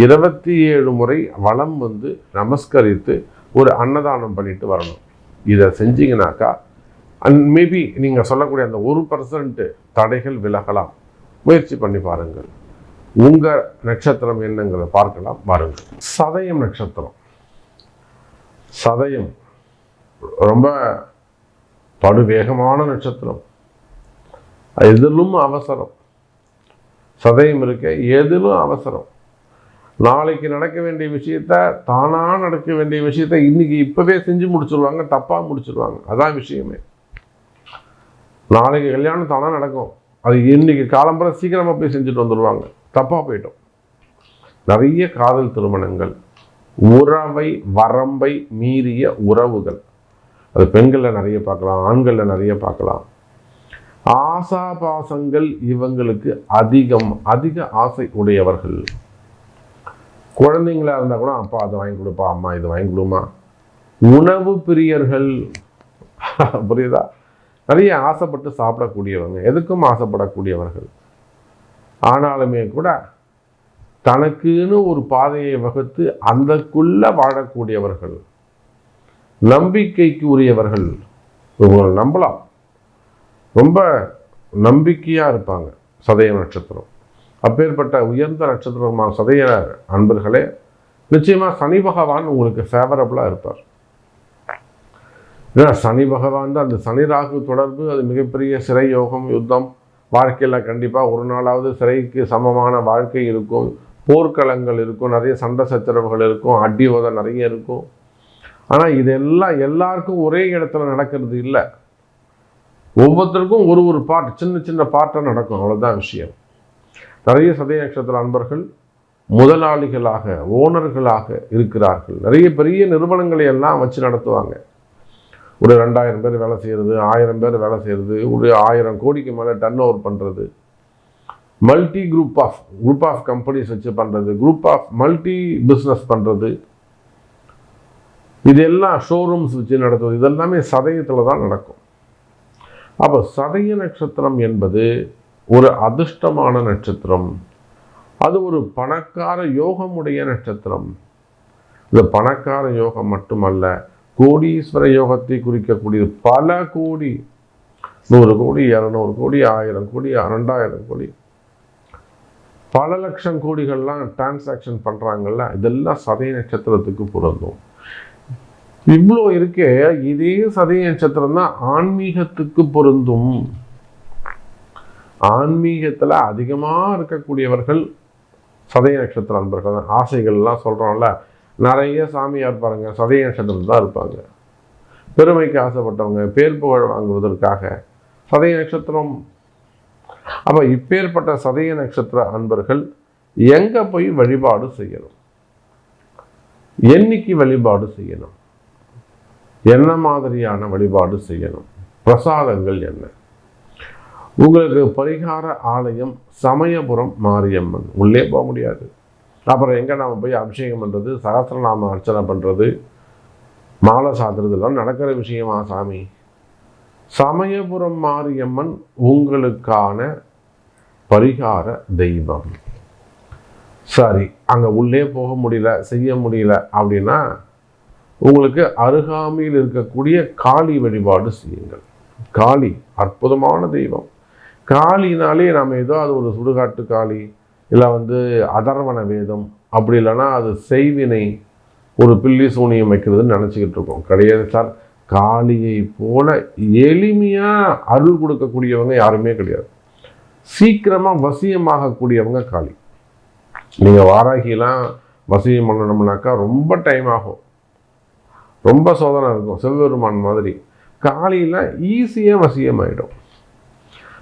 இருபத்தி ஏழு முறை வளம் வந்து நமஸ்கரித்து ஒரு அன்னதானம் பண்ணிட்டு வரணும். இதை செஞ்சீங்கனாக்கா அண்ட் மேபி நீங்கள் சொல்லக்கூடிய அந்த ஒரு பர்சன்ட்டு தடைகள் விலகலாம். முயற்சி பண்ணி பாருங்கள். உங்கள் நட்சத்திரம் என்னங்கிறத பார்க்கலாம் பாருங்கள் சதயம் நட்சத்திரம். சதயம் ரொம்ப படுவேகமான நட்சத்திரம். எதிலும் அவசரம். சதயம் இருக்க எதிலும் அவசரம். நாளைக்கு நடக்க வேண்டிய விஷயத்த தானாக நடக்க வேண்டிய விஷயத்த இன்றைக்கி இப்போவே செஞ்சு முடிச்சிருவாங்க தப்பாக முடிச்சிருவாங்க. அதான் விஷயமே. நாளைக்கு கல்யாணம் தானாக நடக்கும். அது இன்னைக்கு காலம்புற சீக்கிரமாக போய் செஞ்சுட்டு வந்துடுவாங்க தப்பாக போயிட்டோம். நிறைய காதல் திருமணங்கள். உறவை வரம்பை மீறிய உறவுகள். அது பெண்களில் நிறைய பார்க்கலாம் ஆண்களில் நிறைய பார்க்கலாம். ஆசாபாசங்கள் இவங்களுக்கு அதிகம் அதிக ஆசை உடையவர்கள். குழந்தைங்களா இருந்தால் கூட அப்பா அதை வாங்கி கொடுப்பா அம்மா இது வாங்கி கொடுமா உணவு பிரியர்கள். புரியுதா? நிறைய ஆசைப்பட்டு சாப்பிடக்கூடியவங்க எதுக்கும் ஆசைப்படக்கூடியவர்கள். ஆனாலுமே கூட தனக்குன்னு ஒரு பாதையை வகுத்து அந்தக்குள்ளே வாழக்கூடியவர்கள். நம்பிக்கைக்கு உரியவர்கள். இவங்களை நம்பலாம். ரொம்ப நம்பிக்கையாக இருப்பாங்க. சதய நட்சத்திரம். அப்பேற்பட்ட உயர்ந்த நட்சத்திரமான சதய அன்பர்களே நிச்சயமாக சனி பகவான் உங்களுக்கு ஃபேவரபுளாக இருப்பார். ஏன்னா சனி பகவான் தான் அந்த சனி ராகு தொடர்பு அது மிகப்பெரிய சிறை யோகம் யுத்தம் வாழ்க்கையில் கண்டிப்பாக ஒரு நாளாவது சிறைக்கு சமமான வாழ்க்கை இருக்கும் போர்க்களங்கள் இருக்கும் நிறைய சண்டை சச்சரவுகள் இருக்கும் அடி உத நிறைய இருக்கும். ஆனால் இதெல்லாம் எல்லாருக்கும் ஒரே இடத்துல நடக்கிறது இல்லை. ஒவ்வொருத்தருக்கும் ஒரு ஒரு பாட்டு சின்ன சின்ன பாட்டாக நடக்கும் அவ்வளோதான் விஷயம். நிறைய சதய நட்சத்திர அன்பர்கள் முதலாளிகளாக ஓனர்களாக இருக்கிறார்கள். நிறைய பெரிய நிறுவனங்களை எல்லாம் வச்சு நடத்துவாங்க. ஒரு ரெண்டாயிரம் பேர் வேலை செய்கிறது ஆயிரம் பேர் வேலை செய்கிறது ஒரு ஆயிரம் கோடிக்கு மேலே டர்ன் ஓவர் பண்ணுறது multi group of group of companies வச்சு பண்ணுறது குரூப் ஆஃப் மல்டி பிஸ்னஸ் பண்ணுறது இதெல்லாம் ஷோரூம்ஸ் வச்சு நடத்துவது இதெல்லாமே சதயத்தில் தான் நடக்கும். அப்போ சதய நட்சத்திரம் என்பது ஒரு அதிர்ஷ்டமான நட்சத்திரம். அது ஒரு பணக்கார யோகமுடைய நட்சத்திரம். இந்த பணக்கார யோகம் மட்டுமல்ல கோடீஸ்வர யோகத்தை குறிக்கக்கூடியது பல கோடி நூறு கோடி இரநூறு கோடி ஆயிரம் கோடி ரெண்டாயிரம் கோடி பல லட்சம் கோடிகள்லாம் டிரான்சாக்ஷன் பண்ணுறாங்கல்ல இதெல்லாம் சதய நட்சத்திரத்துக்கு பொருந்தும். இவ்வளோ இருக்கே இதே சதய நட்சத்திரம் தான் ஆன்மீகத்துக்கு பொருந்தும். ஆன்மீகத்தில் அதிகமாக இருக்கக்கூடியவர்கள் சதய நட்சத்திர அன்பர்கள் தான். ஆசைகள்லாம் சொல்கிறோம்ல நிறைய சாமியார் பாருங்க சதய நட்சத்திரம் தான் இருப்பாங்க. பெருமைக்கு ஆசைப்பட்டவங்க பேர் புகழ் வாங்குவதற்காக சதய நட்சத்திரம். அப்போ இப்பேற்பட்ட சதய நட்சத்திர அன்பர்கள் எங்கே போய் வழிபாடு செய்யணும்? என்னைக்கு வழிபாடு செய்யணும்? என்ன மாதிரியான வழிபாடு செய்யணும்? பிரசாதங்கள் என்ன? உங்களுக்கு பரிகார ஆலயம் சமயபுரம் மாரியம்மன். உள்ளே போக முடியாது. அப்புறம் எங்கே நாம் போய் அபிஷேகம் பண்ணுறது சகசிரநாம அர்ச்சனை பண்ணுறது மாலை சாத்துறதுலாம் நடக்கிற விஷயமா சாமி? சமயபுரம் மாரியம்மன் உங்களுக்கான பரிகார தெய்வம். சரி அங்கே உள்ளே போக முடியல செய்ய முடியல அப்படின்னா உங்களுக்கு அருகாமையில் இருக்கக்கூடிய காளி வழிபாடு செய்யுங்கள். காளி அற்புதமான தெய்வம். காளினாலே நம்ம ஏதோ அது ஒரு சுடுகாட்டு காளி இல்லை வந்து அதர்வன வேதம் அப்படி இல்லைன்னா அது செய்வினை ஒரு பில்லி சூனியம் வைக்கிறதுன்னு நினச்சிக்கிட்டு இருக்கோம். கிடையாது சார். காளியை போல எளிமையாக அருள் கொடுக்கக்கூடியவங்க யாருமே கிடையாது. சீக்கிரமாக வசியமாகக்கூடியவங்க காளி. நீங்கள் வாராகிலாம் வசியம் பண்ணணும்னாக்கா ரொம்ப டைம் ஆகும். ரொம்ப சோதனை இருக்கும். சிவபெருமான் மாதிரி. காளியில் ஈஸியாக வசியமாகிடும்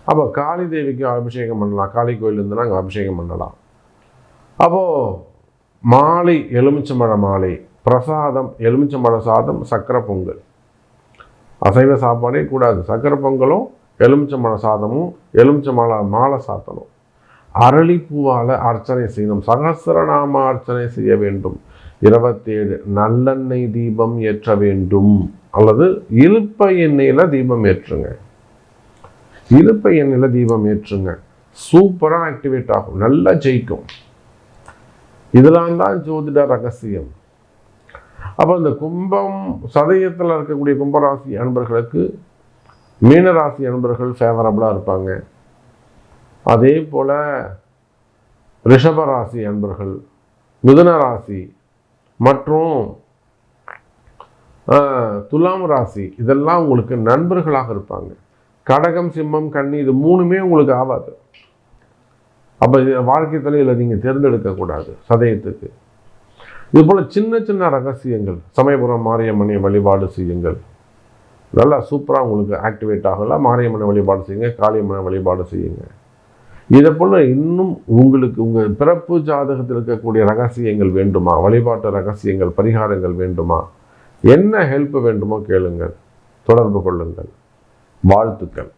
அப்போ காளி தேவிக்கு அபிஷேகம் பண்ணலாம். காளி கோயிலேருந்து நாங்கள் அபிஷேகம் பண்ணலாம். அப்போது மாலை எலுமிச்சம்பழ மாலை பிரசாதம் எலுமிச்சம்பழ சாதம் சக்கரை பொங்கல். அசைவ சாப்பாடே கூடாது. சக்கரை பொங்கலும் எலுமிச்சம்பழ சாதமும் எலுமிச்சம்பழ மாலை சாத்தணும். அரளிப்பூவால் அர்ச்சனை செய்யணும். சகசிரநாம அர்ச்சனை செய்ய வேண்டும். இருபத்தேழு நல்லெண்ணெய் தீபம் ஏற்ற வேண்டும். அல்லது இழுப்ப எண்ணெயில் தீபம் ஏற்றுங்க. இழுப்ப எண்ணெயில் தீபம் ஏற்றுங்க. சூப்பராக ஆக்டிவேட் ஆகும். நல்லா ஜெயிக்கும். இதெல்லாம் தான் ஜோதிட ரகசியம். அப்போ இந்த கும்பம் சதயத்தில் இருக்கக்கூடிய கும்பராசி அன்பர்களுக்கு மீனராசி அன்பர்கள் ஃபேவரபுளாக இருப்பாங்க. அதே போல் ரிஷபராசி அன்பர்கள் மிதுன ராசி மற்றும் துலாம் ராசி இதெல்லாம் உங்களுக்கு நண்பர்களாக இருப்பாங்க. கடகம் சிம்மம் கண்ணி இது மூணுமே உங்களுக்கு ஆகாது. அப்போ வாழ்க்கை தலையில் நீங்கள் தேர்ந்தெடுக்கக்கூடாது சதயத்துக்கு. இது போல் சின்ன சின்ன ரகசியங்கள் சமயபுரம் மாரியம்மனை வழிபாடு செய்யுங்கள். நல்லா சூப்பராக உங்களுக்கு ஆக்டிவேட் ஆகல மாரியம்மனை வழிபாடு செய்யுங்க காளியம்மனை வழிபாடு செய்யுங்க. இதை போல் இன்னும் உங்களுக்கு உங்கள் பிறப்பு ஜாதகத்தில் இருக்கக்கூடிய ரகசியங்கள் வேண்டுமா? வழிபாட்டு ரகசியங்கள் பரிகாரங்கள் வேண்டுமா? என்ன ஹெல்ப் வேண்டுமோ கேளுங்கள். தொடர்பு கொள்ளுங்கள். வாழ்த்துக்கள்